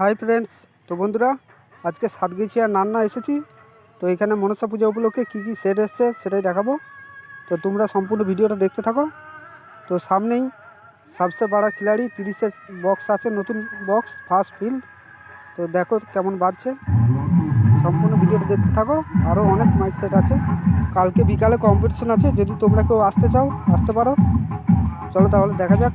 Hi friends, তো বন্ধুরা, আজকে সাতগেছিয়া নান্না এসেছি। তো এখানে মনসা পূজা উপলক্ষে কী কী সেট এসছে সেটাই দেখাবো। তো তোমরা সম্পূর্ণ ভিডিওটা দেখতে থাকো। তো সামনেই সবসে বড় খিলাড়ি, তিরিশের বক্স আছে, নতুন বক্স ফার্স্ট ফিল্ড তো দেখো কেমন বাজছে। সম্পূর্ণ ভিডিওটা দেখতে থাকো। আরও অনেক মাইক সেট আছে। কালকে বিকালে কম্পিটিশন আছে। যদি তোমরা কেউ আসতে চাও, আসতে পারো। চলো তাহলে দেখা যাক।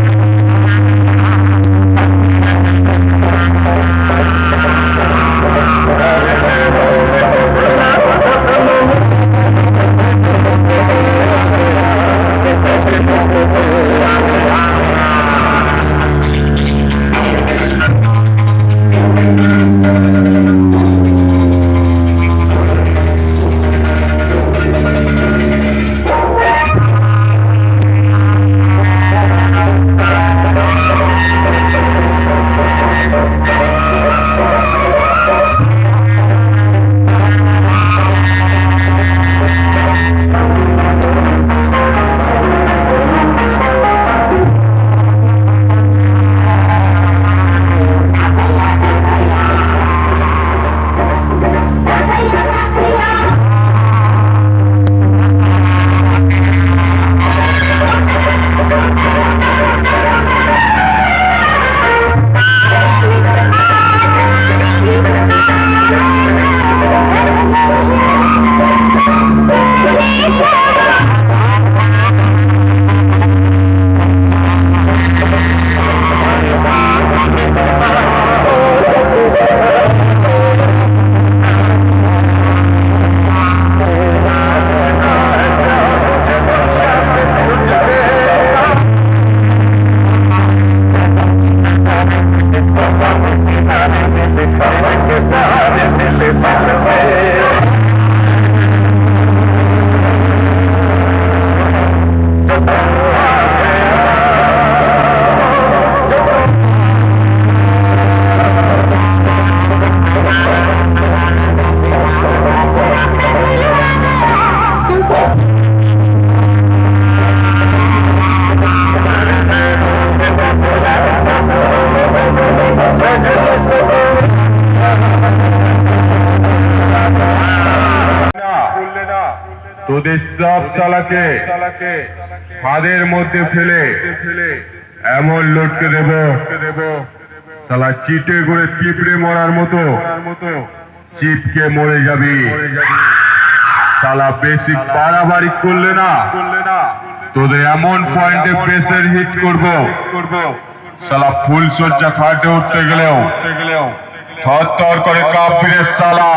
তোদের সব চালাকে, ফাঁদের মধ্যে ফেলে, এমন লটকে দেব সালা চিটে করে চিপড়ে মরার মতো, চিপকে মরে যাবি। সালা বেশি বাড়াবাড়ি করলে না, তোদের এমন পয়েন্টে প্রেসের হিট করব। সালা ফুল সজ্জা খাটে উঠতে গেলেও থর করে কাঁপবে সালা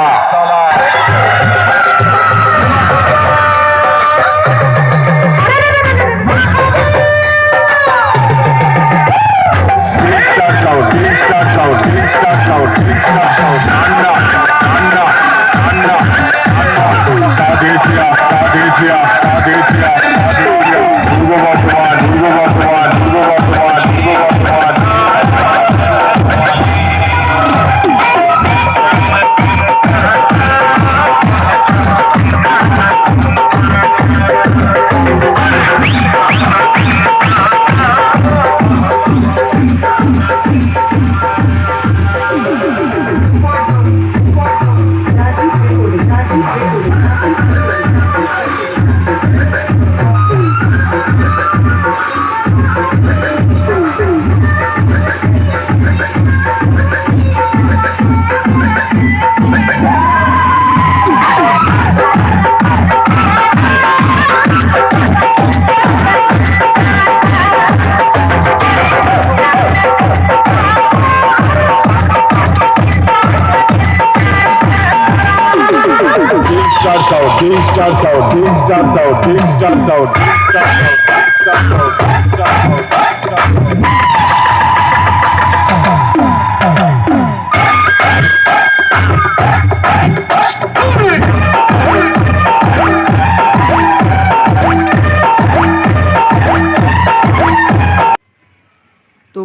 তো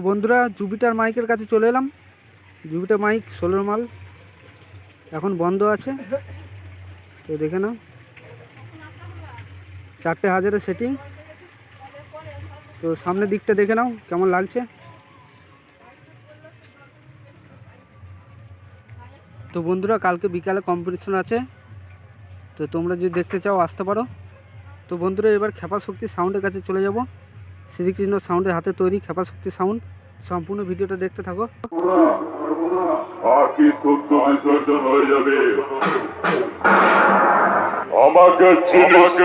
বন্ধুরা, জুপিটার মাইকের কাছে চলে এলাম। জুপিটার মাইক, ষোলোর মাল। এখন বন্ধ আছে। তো দেখে নাও। চারটে হাজারের সেটিং তো সামনের দিকটা দেখে নাও, কেমন লাগছে? তো বন্ধুরা, কালকে বিকালে কম্পিটিশন আছে। তো তোমরা যদি দেখতে চাও, আসতে পারো। তো বন্ধুরা, এবার খেপা শক্তি সাউন্ডের কাছে চলে যাব। শ্রীকৃষ্ণ সাউন্ডের হাতে তৈরি খেপা শক্তি সাউন্ড সম্পূর্ণ ভিডিওটা দেখতে থাকো। আকি ক্ষুদ্র বিসর্জন হয়ে যাবে। আমাকে চিনিস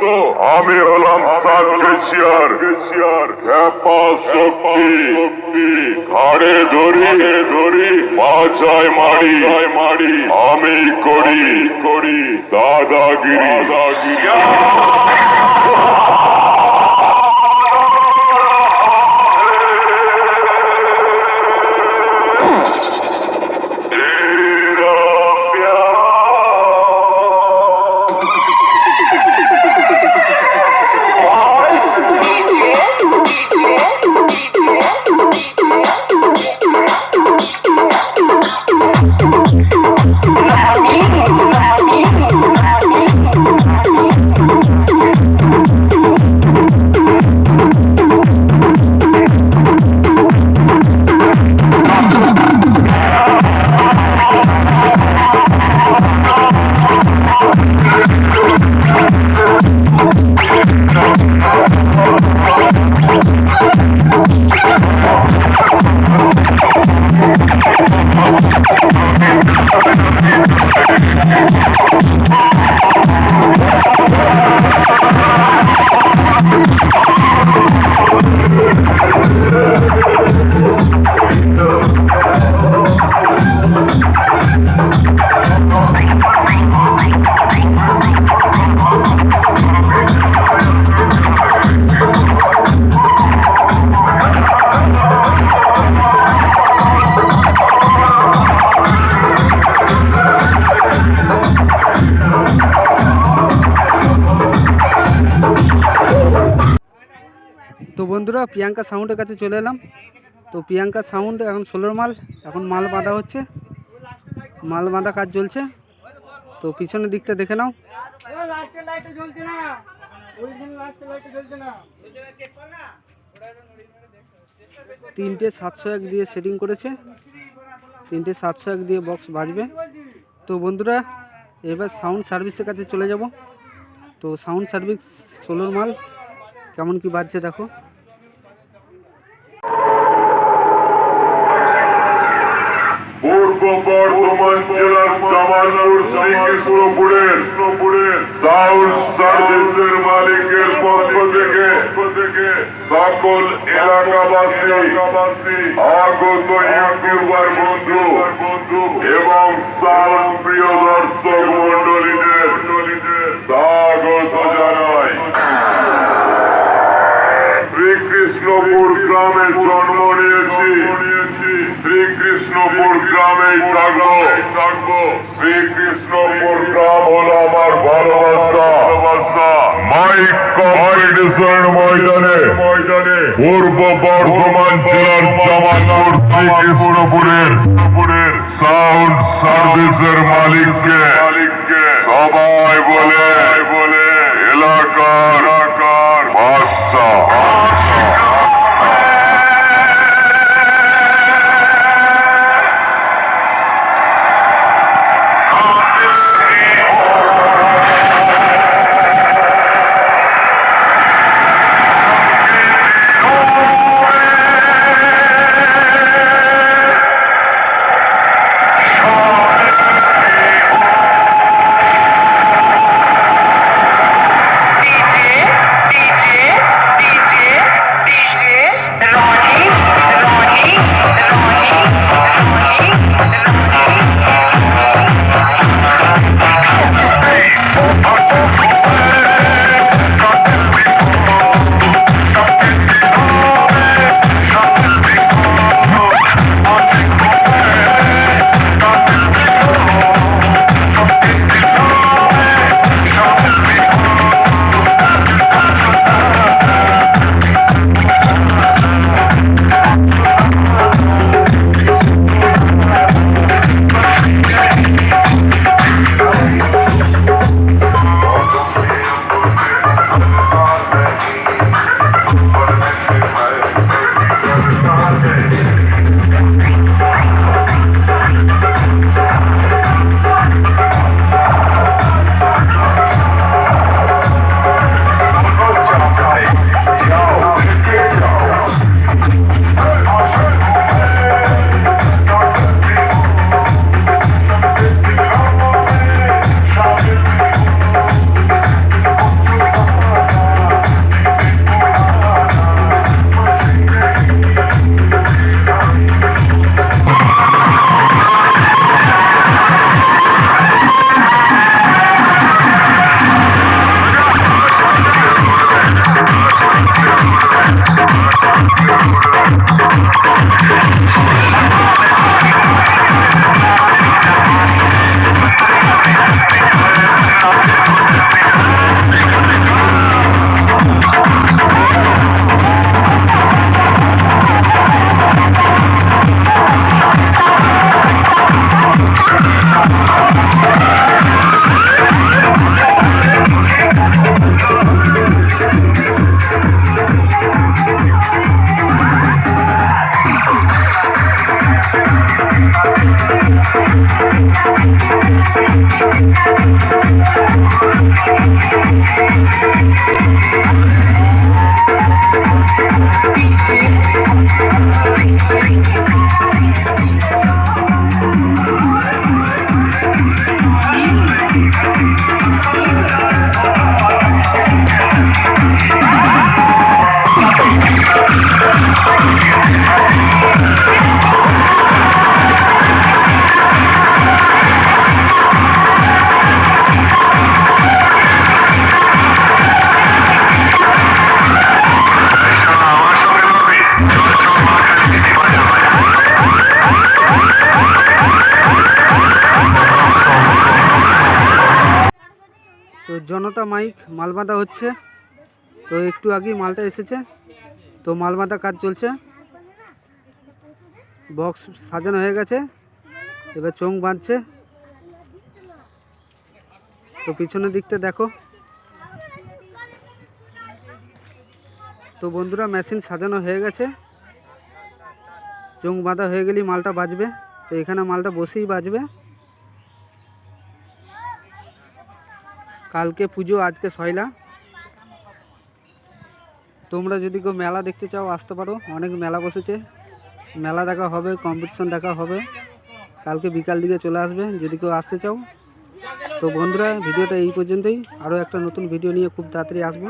তো? আমি হলাম সার্কেশিয়ার খ্যাপা শক্তি। ঘাড়ে ধরি। ধরি। মাছায় মারি। মারি। আমি করি। করি। দাদাগিরি। দাদাগিরি। বন্ধুরা, প্রিয়াঙ্কা সাউন্ডের কাছে চলে এলাম। তো প্রিয়াঙ্কা সাউন্ড, এখন ষোলোর মাল, এখন মাল বাঁধা হচ্ছে। মাল বাঁধা কাজ চলছে। তো পিছনের দিকটা দেখে নাও। তিনটে সাতশো এক দিয়ে সেটিং করেছে। তিনটে সাতশো এক দিয়ে বক্স বাজবে। তো বন্ধুরা, এবার সাউন্ড সার্ভিসের কাছে চলে যাব। তো সাউন্ড সার্ভিস ষোলোর মাল, কেমন কি বাজছে দেখো। পূর্ব বর্ধমান জেলার জামালপুর শ্রীকৃষ্ণপুরের সাউন্ড সার্ভিসের মালিকের পক্ষ থেকে সকল এলাকাবাসী, আগত ইউটিউবার বন্ধু এবং সাউন্ড প্রিয় দর্শক মন্ডলীদের থাকব থাকব হলো আমার ভালোবাসা। ভালোবাসা। মাইক কম্পিটিশন ময়দানে ময়দানে। পূর্ব বর্ধমান জেলার জামালপুর শ্রীকৃষ্ণপুরের সাউন্ড সার্ভিসের মালিককে মালিককে। সবাই বলে বলে এলাকার এলাকার বাদশা Thank you. জনতা মাইক মাল বাঁধা হচ্ছে। তো একটু আগেই মালটা এসেছে। তো মাল বাঁধা কাজ চলছে। বক্স সাজানো হয়ে গেছে। এবার চোং বাঁধছে। তো পিছনের দিকটা দেখো। তো বন্ধুরা, মেশিন সাজানো হয়ে গেছে। চোং বাঁধা হয়ে গেলেই মালটা বাজবে। তো এখানে মালটা বসেই বাজবে। কালকে পুজো, আজকে সয়লা তোমরা যদি কেউ মেলা দেখতে চাও, আসতে পারো। অনেক মেলা বসেছে। মেলা দেখা হবে কম্পিটিশন দেখা হবে। কালকে বিকাল দিকে চলে আসবে, যদি কেউ আসতে চাও। তো বন্ধুরা, ভিডিওটা এই পর্যন্তই। আরও একটা নতুন ভিডিও নিয়ে খুব তাড়াতাড়ি আসব।